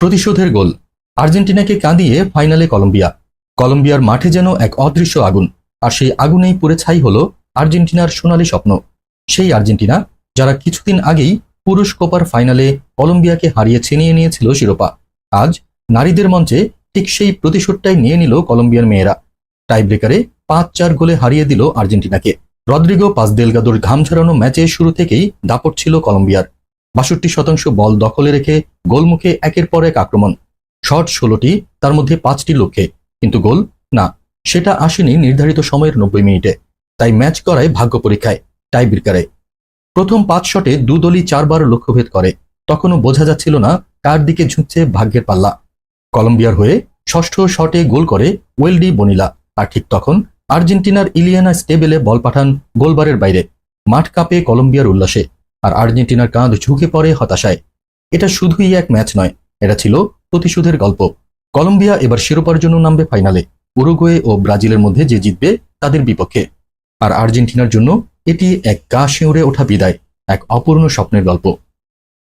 প্রতিশোধের গোল। আর্জেন্টিনাকে কাঁদিয়ে ফাইনালে কলম্বিয়া। কলম্বিয়ার মাঠে যেন এক অদৃশ্য আগুন। আর সেই আগুনেই পুড়ে ছাই হলো আর্জেন্টিনার সোনালী স্বপ্ন। সেই আর্জেন্টিনা, যারা কিছুদিন আগেই পুরুষ কোপার ফাইনালে কলম্বিয়াকে হারিয়ে ছিনিয়ে নিয়েছিল শিরোপা। আজ নারীদের মঞ্চে ঠিক সেই প্রতিশোধটাই নিয়ে নিল কলম্বিয়ার মেয়েরা। টাই ব্রেকারে পাঁচ চার গোলে হারিয়ে দিল আর্জেন্টিনাকে। রদ্রিগো পাস দেলগাদোর ঘাম ঝরানো ম্যাচে শুরু থেকেই দাপট ছিল কলম্বিয়ার। বাষট্টি শতাংশ বল দখলে রেখে গোলমুখে একের পর এক আক্রমণ। শট ষোলোটি, তার মধ্যে পাঁচটি লক্ষ্যে। কিন্তু গোল? না, সেটা আসেনি নির্ধারিত সময়ের নব্বই মিনিটে। তাই ম্যাচ করায় ভাগ্য পরীক্ষায়, টাই ব্রেকারে। প্রথম পাঁচ শটে দু দলই চারবার লক্ষ্যভেদ করে। তখনও বোঝা যাচ্ছিল না কার দিকে ঝুঁকছে ভাগ্যের পাল্লা। কলম্বিয়ার হয়ে ষষ্ঠ শটে গোল করে ওয়েলডি বনিলা। আর ঠিক তখন আর্জেন্টিনার ইলিয়ানা স্টেবেলে বল পাঠান গোলবারের বাইরে। মাঠ কাঁপে কলম্বিয়ার উল্লাসে। আর আর্জেন্টিনার কাঁধ ঝুঁকে পড়ে হতাশায়। এটা শুধুই এক ম্যাচ নয়, এটা ছিল প্রতিশোধের গল্প। কলম্বিয়া এবার শিরোপার জন্য নামবে ফাইনালে, উরুগুয়ে ও ব্রাজিলের মধ্যে যে জিতবে তাদের বিপক্ষে। আর আর্জেন্টিনার জন্য এটি এক গা শিউরে ওঠা বিদায়, এক অপূর্ণ স্বপ্নের গল্প।